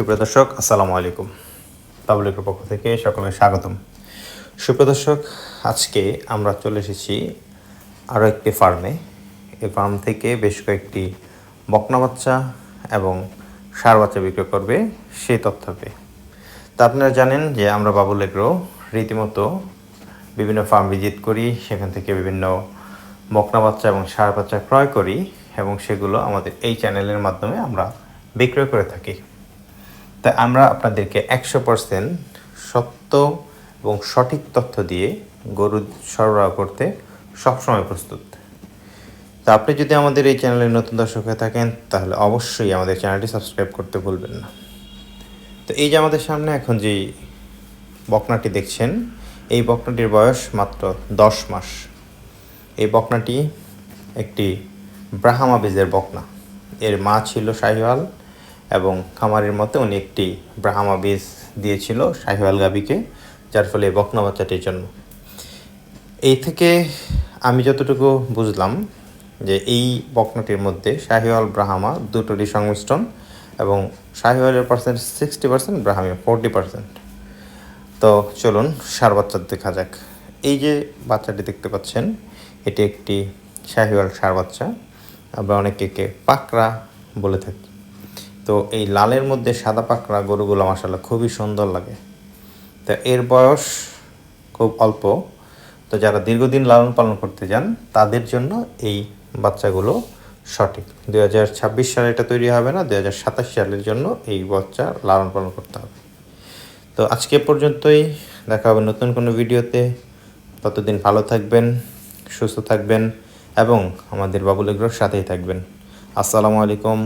সুপ্রিয় দর্শক, আসসালামু আলাইকুম। পাবলিকের পক্ষ থেকে সকলকে স্বাগতম। সুপ্রিয় দর্শক, আজকে আমরা চলে এসেছি আরও একটি ফার্মে এই ফার্ম থেকে বেশ কয়েকটি বকনা বাচ্চা এবং সার বাচ্চা বিক্রয় করবে সেই তথ্য পেয়ে। তা আপনারা জানেন যে আমরা বাবুল এগ্রো রীতিমতো বিভিন্ন ফার্ম ভিজিট করি, সেখান থেকে বিভিন্ন বকনা বাচ্চা এবং সার বাচ্চা ক্রয় করি এবং সেগুলো আমাদের এই চ্যানেলের মাধ্যমে আমরা বিক্রয় করে থাকি। তাই আমরা আপনাদেরকে একশো পার্সেন্ট সত্য এবং সঠিক তথ্য দিয়ে গরু সরবরাহ করতে সবসময় প্রস্তুত। তা আপনি যদি আমাদের এই চ্যানেলের নতুন দর্শক হয়ে থাকেন, তাহলে অবশ্যই আমাদের চ্যানেলটি সাবস্ক্রাইব করতে ভুলবেন না। তো এই যে আমাদের সামনে এখন যেই বকনাটি দেখছেন, এই বকনাটির বয়স মাত্র দশ মাস। এই বকনাটি একটি ব্রাহ্মা বীজের বকনা। এর মা ছিল শাহিওয়াল। এবং খামারের মতে উনি একটি ব্রাহ্মা বীজ দিয়েছিল শাহিওয়াল গাবিকে, যার ফলে বকনা বাচ্চাটির জন্য এই থেকে আমি যতটুকু বুঝলাম যে এই বকনাটির মধ্যে শাহিওয়াল ব্রাহ্মা দুটোরই সংমিশ্রণ এবং শাহিওয়ালের percent sixty percent Brahma forty percent তো চলুন সার বাচ্চা দেখা যাক। এই যে বাচ্চাটি দেখতে পাচ্ছেন, এটি একটি শাহিওয়াল সার বাচ্চা। আমরা অনেকে একে পাকড়া বলে থাকি। তো এই লালের মধ্যে সাদা পাকড়া গরুগুলো মাসাল্লাহ খুবই সুন্দর লাগে। তো এর বয়স খুব অল্প। তো যারা দীর্ঘদিন লালন পালন করতে যান, তাদের জন্য এই বাচ্চাগুলো সঠিক। দু হাজার ছাব্বিশ সালে এটা তৈরি হবে না দু হাজার সাতাশ সালের জন্য এই বাচ্চা লালন পালন করতে হবে। তো আজকে পর্যন্তই, দেখা হবে নতুন কোনো ভিডিওতে। ততদিন ভালো থাকবেন, সুস্থ থাকবেন এবং আমাদের বাবুল এগ্রোর সাথেই থাকবেন। আসসালামু আলাইকুম।